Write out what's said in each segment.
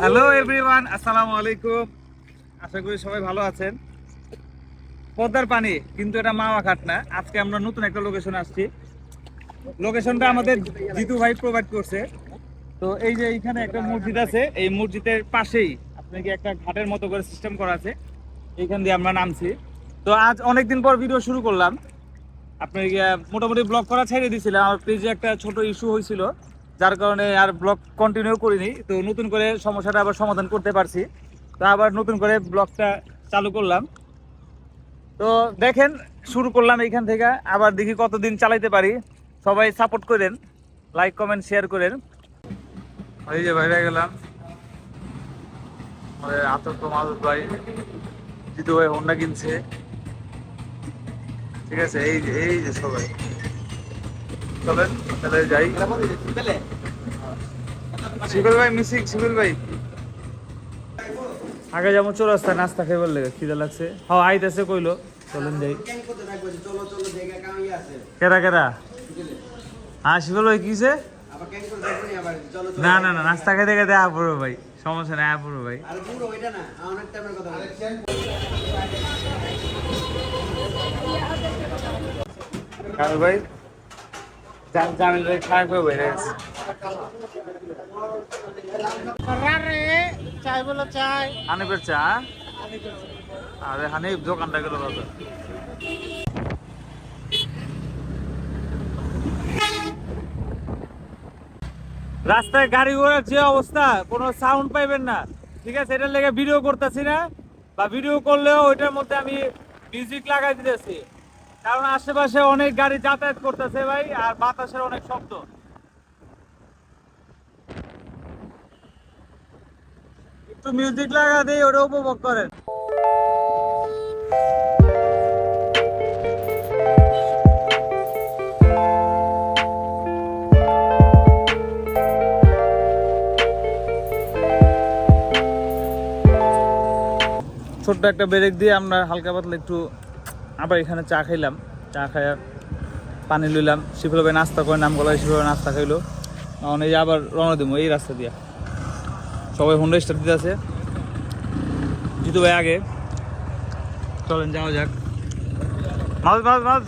Hello everyone আসসালামু আলাইকুম আশা করি সবাই ভালো আছেন। পদ্মার পানি, কিন্তু এটা মাওয়া ঘাট না। আজকে আমরা নতুন একটা লোকেশন আসছি। লোকেশনটা আমাদের জিতু ভাই প্রোভাইড করছে। তো এই যে এইখানে একটা মসজিদ আছে, এই মসজিদের পাশেই আপনাকে একটা ঘাটের মতো করে সিস্টেম করা আছে। এইখান দিয়ে আমরা নামছি। তো আজ অনেকদিন পর ভিডিও শুরু করলাম। আপনি মোটামুটি ব্লগ করা ছেড়ে দিয়েছিলাম আমার পেজে একটা ছোট ইস্যু হয়েছিল। যার কারণে আর ব্লগ কন্টিনিউ করিনি, তো নতুন করে সমস্যাটা আবার সমাধান করতে পারছি। তো আবার নতুন করে ব্লগটা চালু করলাম। তো দেখেন, শুরু করলাম এইখান থেকে, আবার দেখি কতদিন চালাইতে পারি। সবাই সাপোর্ট করেন লাইক কমেন্ট শেয়ার করেন। এই যে বাইরে গেলাম। আতঙ্ক মাহুদ ভাই, জিতু ভাই হোন্ডা কিনছে। ঠিক আছে, এই যে এই যে সবাই। চলেন তাহলে যাই। শিবল ভাই মিসিং শিবল ভাই। আগে যেমন চৌরাস্তা নাস্তা খেয়ে বললে খিদে লাগছে। হ্যাঁ আইতেছে কইলো চলেন যাই। কেরা কেরা? হ্যাঁ শিবল ভাই কিছে করে নি না না নাস্তা খেতে খেতে আ পড়ব ভাই সমস্যা নেই আ পড়ব ভাই। কারণ ভাই জামিল ভাই খায় করে বাইরে গেছে চাই বলো চাই। হানিফের চা আরে হানিফ দোকানটা গেল বাবা রাস্তায় গাড়ি ঘোড়ার যে অবস্থা কোনো সাউন্ড পাইবেন না। ঠিক আছে এটার লেগে ভিডিও করতেছি না। বা ভিডিও করলেও ওইটার মধ্যে আমি মিউজিক লাগাই দিতেছি। কারণ আশেপাশে অনেক গাড়ি যাতায়াত করতেছে ভাই, আর বাতাসের অনেক শব্দ। একটু মিউজিক লাগা দিয়ে ওটা উপভোগ করেন। ছোট্ট একটা ব্রেক দিয়ে আমরা হালকা পাতলা একটু আবার এখানে চা খাইলাম। চা খাইয়া পানি লইলাম। শিফলভাবে নাস্তা করে নাম গলায় শিফলভাবে নাস্তা খাইলো। এখন এই আবার রওনা দিব এই রাস্তা দিয়া। সবাই হোন্ডা স্টার্ট দিতে আছে জিতু ভাই আগে। চলেন, যাওয়া যাক। মাছ মাছ মাছ।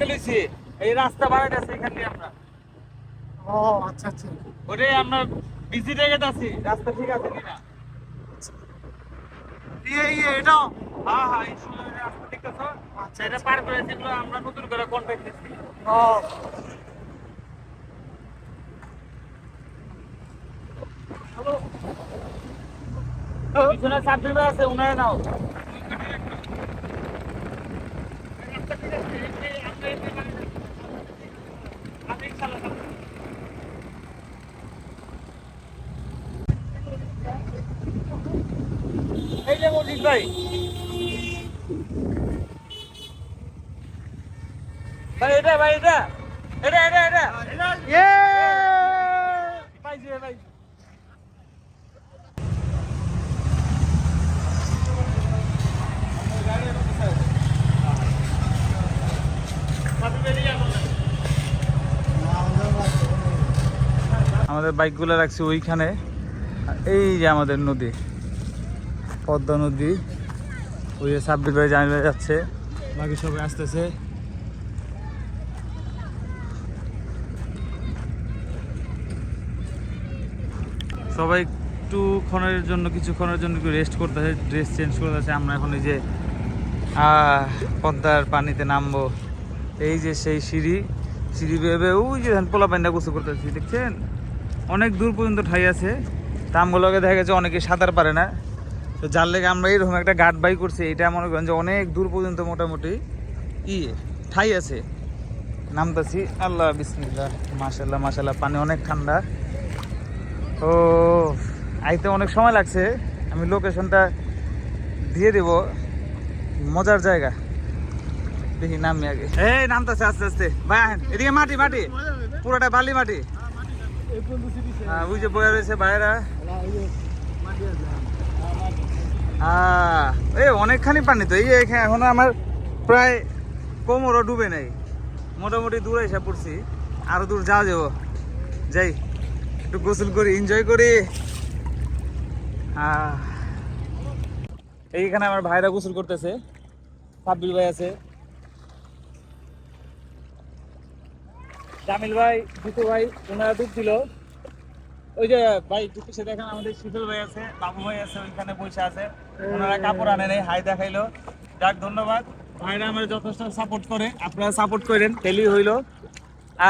লইছি এই রাস্তা বানাইতেছে এখান দিয়ে আমরা। ও আচ্ছা আচ্ছা। ওটাই আমরা বিজি জায়গাতে আছি রাস্তা ঠিক আছে কিনা? ইয়ে ইয়ে এটাও? হ্যাঁ হ্যাঁ এই সময় রাস্তা ঠিক আছে আচ্ছা এটা পার করে যেগুলো আমরা নতুন করে কন্ট্যাক্ট দিচ্ছি ও। পিছনে চাকরি আছে উনারে নাও এই যে মজিদ ভাই ভাই এটা ভাই এটা এটা এটা এটা। ইয়ে পাইছি আমাদের বাইকগুলো রাখছি ওইখানে। এই যে আমাদের নদী পদ্মা নদী। ওই যে সাব্বির ভাই জানিয়ে যাচ্ছে। বাকি সবাই আসতেছে। সবাই একটু ক্ষণের জন্য কিছুক্ষণের জন্য একটু রেস্ট করতেছে ড্রেস চেঞ্জ করতেছে আমরা এখন এই যে পদ্মার পানিতে নামবো। এই যে সেই সিঁড়ি সিঁড়ি ভেবে ওই যে পোলা পান্ডা গোসল করতেছি দেখছেন? অনেক দূর পর্যন্ত ঠাই আছে। তামগুলোকে দেখা গেছে অনেকে সাঁতার পারে না। তো যার লেগে আমরা এইরকম একটা গার্ড বাই করছি এটা মনে করেন যে অনেক দূর পর্যন্ত মোটামুটি ই, ঠাই আছে। নামতাছি আল্লাহ, বিসমিল্লাহ, মাশাল্লাহ মাশাল্লাহ, পানি অনেক ঠান্ডা। ও আইতে অনেক সময় লাগছে। আমি লোকেশনটা দিয়ে দেব। মজার জায়গা। দেখি নামি আগে। এই নামতেছে আস্তে আস্তে। ভাই। এদিকে মাটি মাটি। পুরোটা বালি মাটি। হ্যাঁ, ওই বয়ে রয়েছে ভাইরা আহ, এই অনেকখানি পানি তো। এই এখনও আমার প্রায় কোমরও ডুবে নাই। মোটামুটি দূরে এসে পড়ছি। আরও দূর যাওয়া যাব। যাই। একটু গোসল করি এনজয় করি। এইখানে আমার ভাইরা গোসল করতেছে। সাব্বির ভাই আছে। জামিল ভাই, জিতু ভাই ওনারা ডুবছিল ওই যে ভাই একটু পিছিয়ে দেখেন আমাদের শীতল ভাই আছে, বাবু ভাই আছে, ওইখানে বসে আছে। ওনারা কাপড় আনে নেই, হাই দেখাইলো। যাক, ধন্যবাদ। ভাইরা আমার যথেষ্ট সাপোর্ট করে। আপনারা সাপোর্ট করেন তেলি হইল।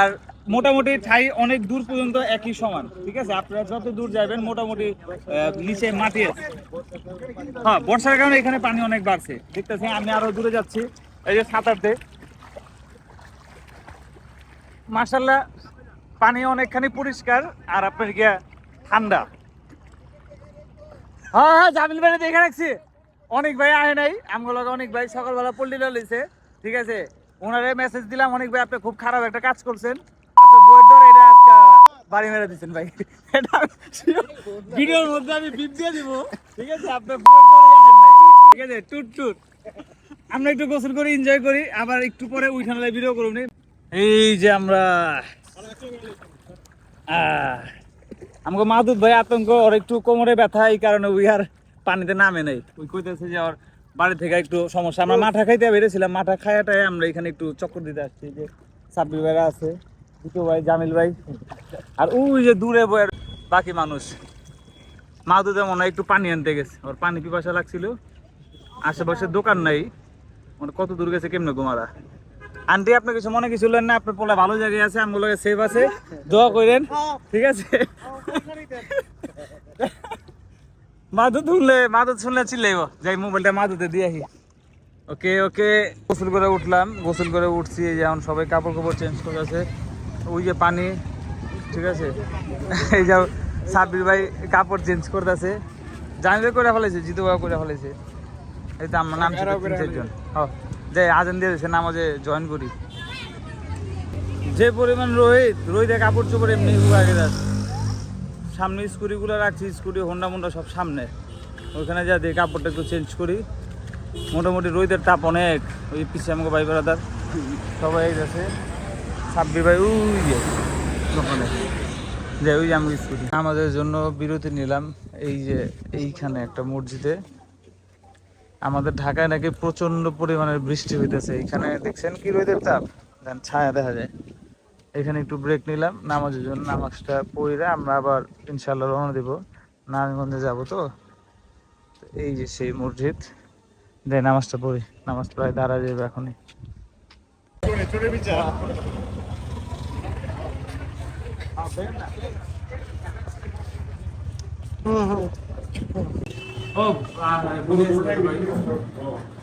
আর মোটামুটি ঠাই অনেক দূর পর্যন্ত একই সমান, ঠিক আছে? আপনারা যত দূর যাবেন মোটামুটি নিচে মাটি আছে। হ্যাঁ বর্ষার কারণে এখানে পানি অনেক বাড়ছে। দেখতেছি আমি আরও দূরে যাচ্ছি। এই যে সাঁতারতে। মার্শাল্লাহ পানি অনেকখানি পরিষ্কার, আর আপনার গিয়া ঠান্ডা। হ্যাঁ হ্যাঁ জামিল ভাই দেখে রাখছি। অনেক ভাই আহে নাই। আমগুলো অনেক ভাই সকালবেলা পল্লী লইছে ঠিক আছে? ওনারে মেসেজ দিলাম, অনেক ভাই আপনি খুব খারাপ একটা কাজ করছেন। বাড়ি মেরে দিচ্ছেন ভাই। ভিডিওর মধ্যে আমি বিপ দিয়ে দিব। ঠিক আছে? ঠিক আছে? টুট টুট। আমরা একটু গোসল করি এনজয় করি, আবার একটু পরে উঠানে ভিডিও এই যে আমরা আমাকে মাদুদ ভাই আতঙ্ক, ওর একটু কোমরে ব্যথা, এই কারণে ওই আর পানিতে নামে নাই। ওই কইতেছে যে ওর বাড়ি থেকে একটু সমস্যা। আমরা মাঠা খাইতে বেরিয়েছিলাম, মাঠা খায়াটাই আমরা এখানে একটু চক্কর দিতে আসছি যে সাব্বির ভাইরা আছে। ভাই, জামিল ভাই। আর ওই যে দূরে বইয়ের বাকি মানুষ। মাদুদে মনে হয় একটু পানি আনতে গেছে। ওর পানি পিপাসা লাগছিল। আশেপাশে দোকান নাই। মানে কত দূর গেছে কেমনে গোমারা আন্টি, আপনি কিছু মনে কিছু না? আপনার পোলা ভালো জায়গায় আছে, আমগুলো সেফ আছে? দোয়া করেন। ঠিক আছে? মাদুদ শুনলে মাদুদ শুনলে চিল্লাইব। যাই মোবাইলটা মাদুতে দিয়ে আহি ওকে ওকে। গোসল করে উঠলাম। গোসল করে উঠছি, এই যে এখন সবাই কাপড় কাপড় চেঞ্জ করে আছে ওই যে পানি ঠিক আছে? এই যে সাব্বির ভাই কাপড় চেঞ্জ করতেছে। জানবে করে ফেলেছে জিতু ভাই করে ফেলেছে এই তো আমার নাম ছিল তিন চারজন। হ যাই আজান দিয়ে দিয়েছে নামাজে জয়েন করি। যে পরিমাণ রোহিত রোহিতে কাপড় চোপড় এমনি আগে যাচ্ছে সামনে স্কুটিগুলো রাখছি স্কুটি হোন্ডা মোন্ডা সব সামনে। ওইখানে যা দিয়ে কাপড়টা একটু চেঞ্জ করি। মোটামুটি রোহিতের তাপ অনেক ওই পিছিয়ে আমাকে ভাই বেড়াদার। সবাই গেছে সাব্বির ভাই উই যে। যে ওই আমি স্কুটি। আমাদের জন্য বিরতি নিলাম এই যে এইখানে একটা মসজিদে। আমাদের ঢাকায় নাকি প্রচণ্ড পরিমাণের বৃষ্টি হইতেছে। এখানে দেখছেন কি রোদের তাপ? দেন ছায়া দেখা যায়। এখানে একটু ব্রেক নিলাম নামাজের জন্য নামাজটা পড়ে আমরা আবার ইনশাল্লাহ রওনা দেব। নারায়ণগঞ্জে যাব তো। এই যে সেই মসজিদ। দেয় নামাজটা পড়ি। নামাজ প্রায় দাঁড়া যাবে এখনই।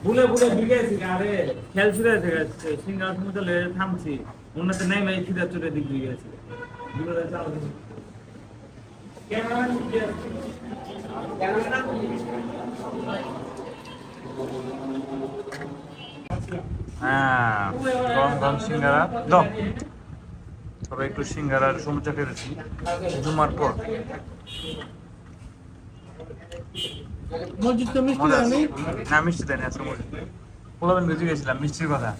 ভুলে ভুলে বিগেছি আরে খেল ছুড়ে গেছে সিঙ্গার সমুদ্র লেগে থামছি উন্নতে নেই মেয়ে খিদা চুরে দিক দিয়ে গেছে হ্যাঁ গরম গরম সিঙ্গারা। দাও। তবে একটু সিঙ্গারার সমুদ্র খেতেছি জুমার পর। মসজিদ তো মিষ্টি না মিষ্টি দেয়নি আজকে পোলাবেন বেজে গেছিলাম মিষ্টির কথা।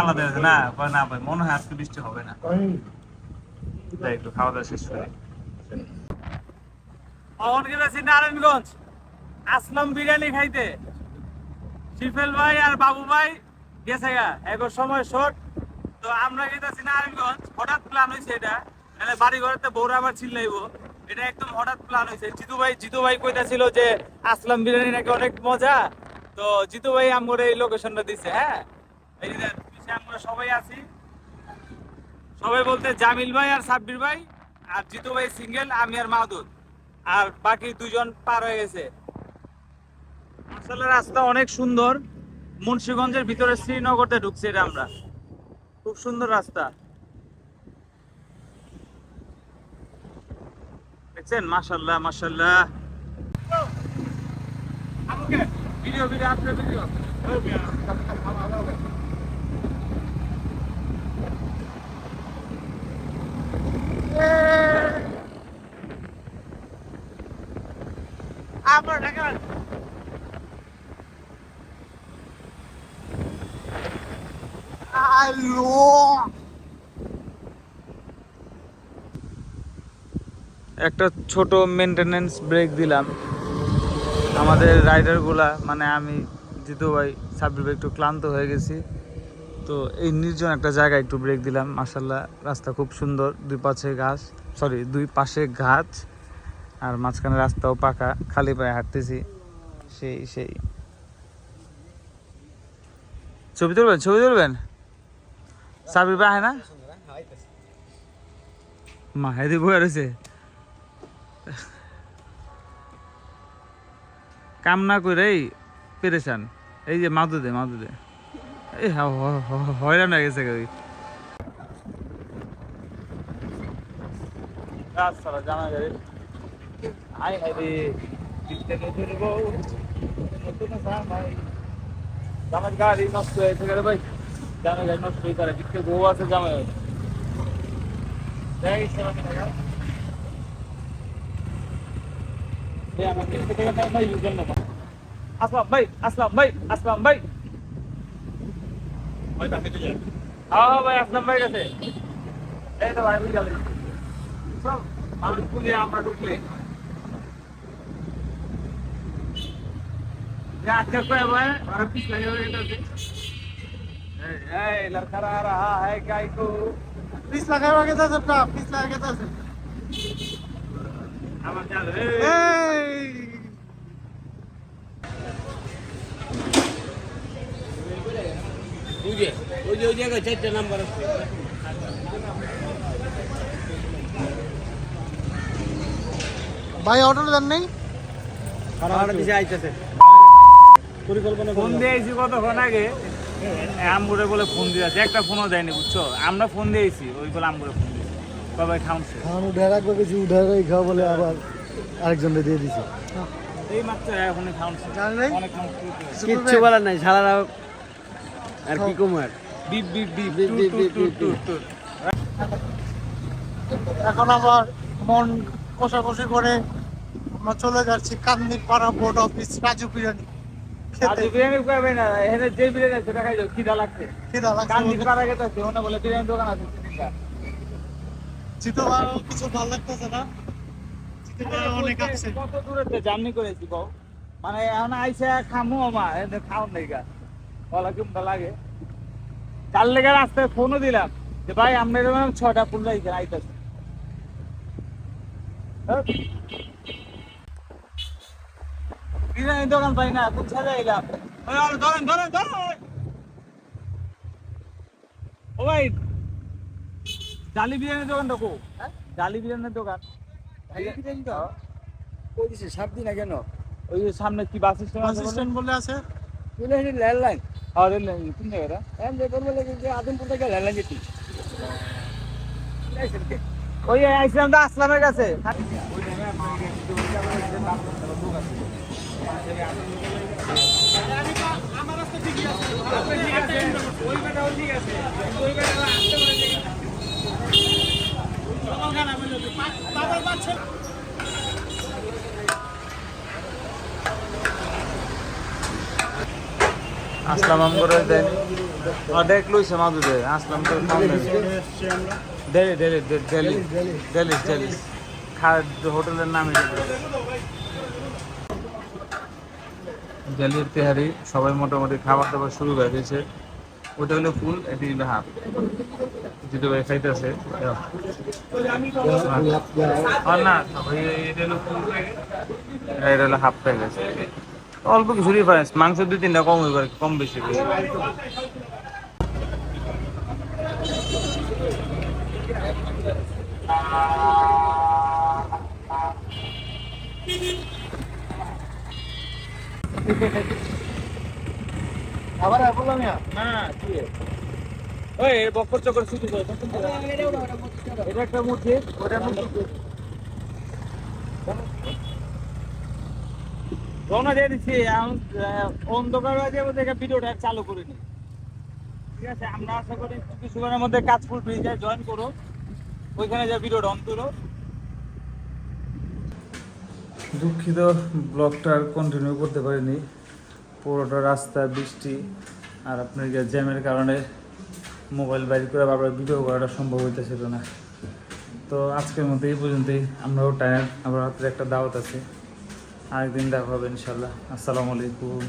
আলাদা আছে না না ভাই মনে হয় আজকে বৃষ্টি হবে না। তাই একটু খাওয়া দাওয়া শেষ করে। অন গেছি নারায়ণগঞ্জ। আসলাম বিরিয়ানি খাইতে। শিফেল ভাই আর বাবু ভাই গেছে গা। এগো সময় শর্ট। তো আমরা নারায়ণগঞ্জ, হঠাৎ প্ল্যান হয়েছে এটা। নাহলে বাড়ি ঘরেতে এটা একদম হঠাৎ প্ল্যান হয়েছে জিতু ভাই জিতু ভাই কইতাছিল যে আসলাম বিরিয়ানি নাকি অনেক মজা। তো জিতু ভাই আমার এই লোকেশনটা দিছে হ্যাঁ? এই যে আমরা সবাই আছি। সবাই বলতে জামিল ভাই আর সাব্বির ভাই, আর জিতু ভাই সিঙ্গেল আমি আর মাহদুদ। আর বাকি দুজন পার হয়ে গেছে। আসলে রাস্তা অনেক সুন্দর। মুন্সিগঞ্জের ভিতরে শ্রীনগরতে ঢুকছি এটা আমরা। খুব সুন্দর রাস্তা। দেখছেন? মাশাল্লাহ মাশাল্লাহ ভিডিও ভিডিও আপনার ভিডিও। আমার টাকা একটা ছোট মেনটেনেন্স ব্রেক দিলাম। আমাদের রাইডারগুলা মানে আমি, জিতু ভাই, সাব্বির একটু ক্লান্ত হয়ে গেছি। তো এই নির্জন একটা জায়গায় একটু ব্রেক দিলাম। মাসাল্লাহ রাস্তা খুব সুন্দর। দুই পাশে গাছ সরি দুই পাশে গাছ, আর মাঝখানে রাস্তাও পাকা। খালি পায়ে হাঁটতেছি। সেই সেই। ছবি তুলবেন ছবি তুলবেন? সাবির ভাই না? মা হেদি বয়ে রয়েছে কাম না করেই পেরেছান এই যে মাদু দে মাদু দে। এই হয়রান হয়ে গেছে রাস্তাটা জানা যায় আই হাই নতুন গাড়ি নষ্ট হয়েছে গেলে ভাই। জামাই গাড়ি নষ্ট হয়ে তারা কিত্তে বউ আছে জামাই দেখ ইসলামী নগর এই আমার কিত্তে টাকা নাই নাই জন্য আসলাম ভাই আসলাম ভাই আসলাম ভাই হ্যাঁ ভাই আসলাম ভাই কাছে এই তো ভাই বুঝে গেলেন সব মানুষ পুজে আমরা ঢুকলে আজকে কয়ে ভাই আর পিছলে হয়ে গেছে এই এই লড়কা रहा है गाय को পিস লাগাই আগে যাচ্ছে না পিস লাগাই যাচ্ছে আমার জান এই বুঝে ওই যে ওই জায়গায় চারটে নাম্বার আছে ভাই অটো দেন নেই আর দিশে আইতেছে পরিকল্পনা ফোন দিয়েছি কতক্ষণ আগে আমগুড়ে বলে ফোন দিয়েছে একটা ফোনও দেয়নি বুঝছ? আমরা ফোন দিয়েছি ওই বলে আমগুড়ে ফোন দিয়েছি। কবে খামছে উঠে রাখব কিছু উঠে রাখি খাওয়া বলে আবার আরেকজনকে দিয়ে দিছি। এই মাত্র এখন খামছে জানি অনেক খামছে কিচ্ছু বলার নাই সারারা আর কি কুমার বিপ বিপ বিপ এখন আবার মন কষাকষি করে আমরা চলে যাচ্ছি Kandirpara board office Raju biryani. আর বিরিয়ানি খাবে না এখানে যে বিরিয়ানি সেটা খিদা লাগছে। খিদা লাগছে। কান্দি পাড়া গেছে ওনা বলে বিরিয়ানি দোকান আছে তিনটা কিছু ভালো লাগতেছে না? অনেক আছে। কত জার্নি করেছি মানে এখন আইসা খামু আমা এনে খাওন নাই গা লাগে? চার লেগে রাস্তায় ফোনও দিলাম যে ভাই আমরা এরকম ছটা ফুল রাইছে আইতাছে। বিরিয়ানি দোকান পাই না কোন ছাড়া এলাম ধরেন ধরেন ধরেন ও ভাই ডালি বিরিয়ানির দোকানটা কো ডালি বিরিয়ানির দোকান হ্যাঁ। কই দিছে সাত দিন আগে ওই যে সামনে কি বাস স্ট্যান্ড বাস আছে স্ট্যান্ড বলে আছে বলে আর রেল লাইন কোন জায়গাটা এম যে করবে লাগে যে আদমপুর থেকে ল্যান্ডলাইন যেতি ওই আইসলাম তো আসলামের কাছে আসলাম আম করে দেন দেখ, লইছে মাদু দে আসলাম তো daily daily daily daily daily খা হোটেলের নামই ডেলির তেহারি সবাই মোটামুটি খাবার দাবার শুরু করে দিয়েছে। ওটা হলো ফুল, এটি হলো হাফ। যেটা ভাই খাইতেছে। না এটা হলো ফুল। এটা হলো হাফ প্যাক আছে অল্প কিছু ডিফারেন্স মাংস দুই তিনটা কম হয়ে কম বেশি করে। আবার বললাম না, কি ওই বক্কর চক্কর শুধু এটা একটা মূর্তি ওটা মূর্তি রওনা দিয়ে দিচ্ছি অন্ধকার হয়ে দেখে ভিডিওটা চালু করিনি। ঠিক আছে, আমরা আশা করি কিছুক্ষণের মধ্যে কাজপুর ব্রিজে জয়েন করো। ওইখানে যে ভিডিওটা অন করো। দুঃখিত ব্লগটা আর কন্টিনিউ করতে পারিনি। পুরোটা রাস্তা, বৃষ্টি, আর আপনার জ্যামের কারণে মোবাইল বাইর করে বারবার ভিডিও করাটা সম্ভব হইতেছিল না। তো আজকের মতো এই পর্যন্তই। আমরাও টায়ার আবার রাত্রে একটা দাওয়াত আছে। আরেকদিন দেখা হবে ইনশাল্লাহ আসসালামু আলাইকুম।